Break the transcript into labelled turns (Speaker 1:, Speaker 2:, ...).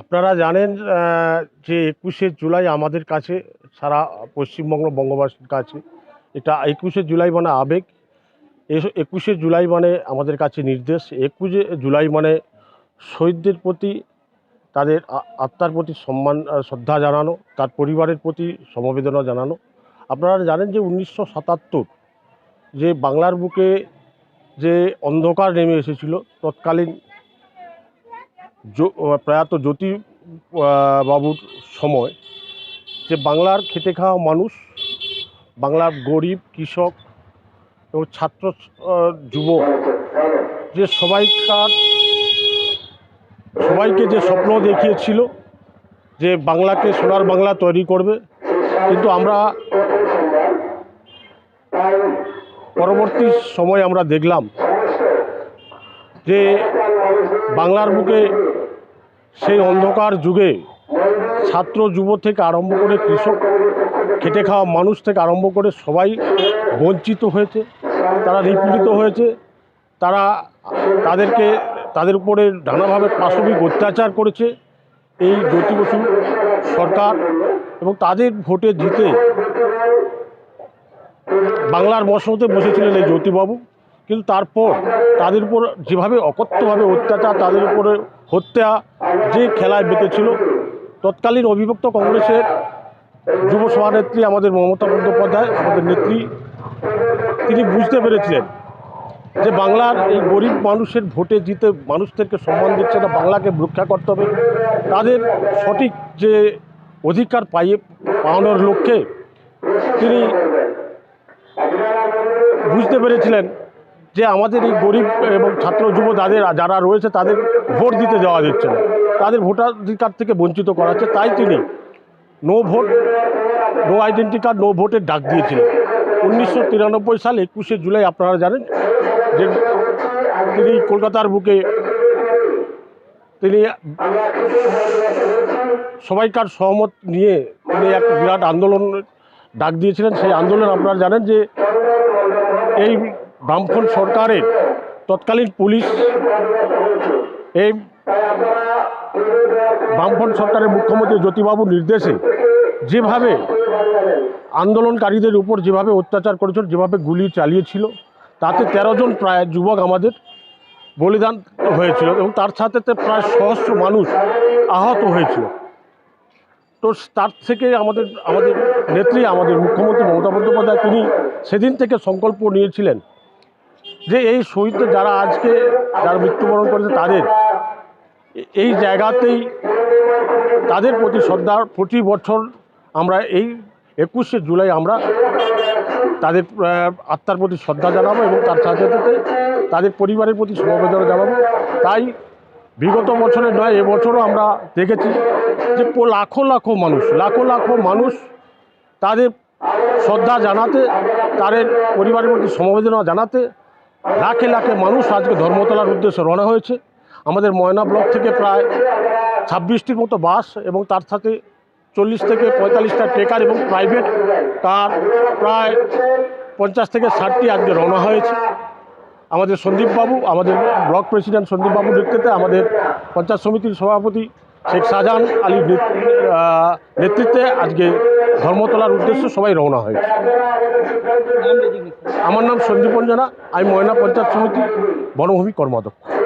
Speaker 1: আপনারা জানেন যে একুশে জুলাই আমাদের কাছে, সারা পশ্চিমবঙ্গ বঙ্গবাসীর কাছে, এটা একুশে জুলাই মানে আবেগ একুশে জুলাই মানে আমাদের কাছে নির্দেশ, একুশে জুলাই মানে শহীদদের প্রতি তাদের আত্মার প্রতি সম্মান শ্রদ্ধা জানানো, তার পরিবারের প্রতি সমবেদনা জানানো। আপনারা জানেন যে উনিশশো সাতাত্তর যে বাংলার বুকে যে অন্ধকার নেমে এসেছিল, তৎকালীন প্রয়াত জ্যোতি বাবুর সময় যে বাংলার খেটে খাওয়া মানুষ, বাংলার গরিব, কৃষক এবং ছাত্র যুবক, যে সবাইকার, সবাইকে যে স্বপ্ন দেখিয়েছিল যে বাংলাকে সোনার বাংলা তৈরি করবে, কিন্তু আমরা পরবর্তী সময় আমরা দেখলাম যে বাংলার বুকে সেই অন্ধকার যুগে ছাত্র যুব থেকে আরম্ভ করে কৃষক খেটে খাওয়া মানুষ থেকে আরম্ভ করে সবাই বঞ্চিত হয়েছে, তারা নিপীড়িত হয়েছে, তারা তাদেরকে, তাদের উপরে নানাভাবে পাশবিক অত্যাচার করেছে। এই জ্যোতি বসু সরকার এবং তাদের ভোটে জিতে বাংলার মশনতে বসেছিলেন এই জ্যোতিবাবু। কিন্তু তারপর তাদের উপর যেভাবে অকথ্যভাবে অত্যাচার, তাদের উপরে হত্যা যে খেলায় বেঁধেছিল তৎকালীন অবিভক্ত কংগ্রেসের যুব সভানেত্রী আমাদের মমতা বন্দ্যোপাধ্যায়, আমাদের নেত্রী, তিনি বুঝতে পেরেছিলেন যে বাংলার এই গরিব মানুষের ভোটে জিতে মানুষদেরকে সম্মান দিচ্ছে না, বাংলাকে রক্ষা করতে হবে। তাদের সঠিক যে অধিকার পাইয়ে পাওয়ানোর লক্ষ্যে তিনি বুঝতে পেরেছিলেন যে আমাদের এই গরিব এবং ছাত্র যুব যাদের যারা রয়েছে তাদের ভোট দিতে দেওয়া যাচ্ছে না। তাদের ভোটাধিকার থেকে বঞ্চিত করা হচ্ছে। তাই তিনি no vote, no identity card, no ভোটের ডাক দিয়েছিলেন। উনিশশো তিরানব্বই সাল একুশে জুলাই আপনারা জানেন যে তিনি কলকাতার বুকে তিনি সবাইকার সহমত নিয়ে তিনি এক বিরাট আন্দোলন ডাক দিয়েছিলেন। সেই আন্দোলন আপনারা জানেন যে এই বামফ্রন্ট সরকারের তৎকালীন পুলিশ এই বামফ্রন্ট সরকারের মুখ্যমন্ত্রী জ্যোতিবাবুর নির্দেশে যেভাবে আন্দোলনকারীদের উপর যেভাবে অত্যাচার করেছিল, যেভাবে গুলি চালিয়েছিল, তাতে তেরো জন প্রায় যুবক আমাদের বলিদান হয়েছিল এবং তার সাথে প্রায় সহস্র মানুষ আহত হয়েছিল। তো তার থেকে আমাদের আমাদের নেত্রী, আমাদের মুখ্যমন্ত্রী মমতা বন্দ্যোপাধ্যায়, তিনি সেদিন থেকে সংকল্প নিয়েছিলেন যে এই শহীদদের যারা আজকে যারা মৃত্যুবরণ করেছে তাদের এই জায়গাতেই তাদের প্রতি শ্রদ্ধা প্রতি বছর আমরা এই একুশে জুলাই আমরা তাদের আত্মার প্রতি শ্রদ্ধা জানাব এবং তার সাথে সাথে তাদের পরিবারের প্রতি সমবেদনা জানাব। তাই বিগত বছরে নয় এবছরও আমরা দেখেছি যে লাখো লাখো মানুষ, লাখো লাখো মানুষ তাদের শ্রদ্ধা জানাতে, তাদের পরিবারের প্রতি সমবেদনা জানাতে লাখে লাখে মানুষ আজকে ধর্মতলার উদ্দেশ্যে রওনা হয়েছে। আমাদের ময়না ব্লক থেকে প্রায় ছাব্বিশটির মতো বাস এবং তার সাথে চল্লিশ থেকে পঁয়তাল্লিশটা ট্রেকার এবং প্রাইভেট কার প্রায় পঞ্চাশ থেকে ষাটটি আজকে রওনা হয়েছে। আমাদের সন্দীপবাবু, আমাদের ব্লক প্রেসিডেন্ট সন্দীপবাবুর নেতৃত্বে আমাদের পঞ্চায়েত সমিতির সভাপতি শেখ শাহজাহান আলীর নেতৃত্বে আজকে ধর্মতলার উদ্দেশ্যে সবাই রওনা হয়েছে আমার নাম সন্দীপ অঞ্জনা আমি ময়না পঞ্চায়েত সমিতি বনভূমি কর্মাধ্যক্ষ।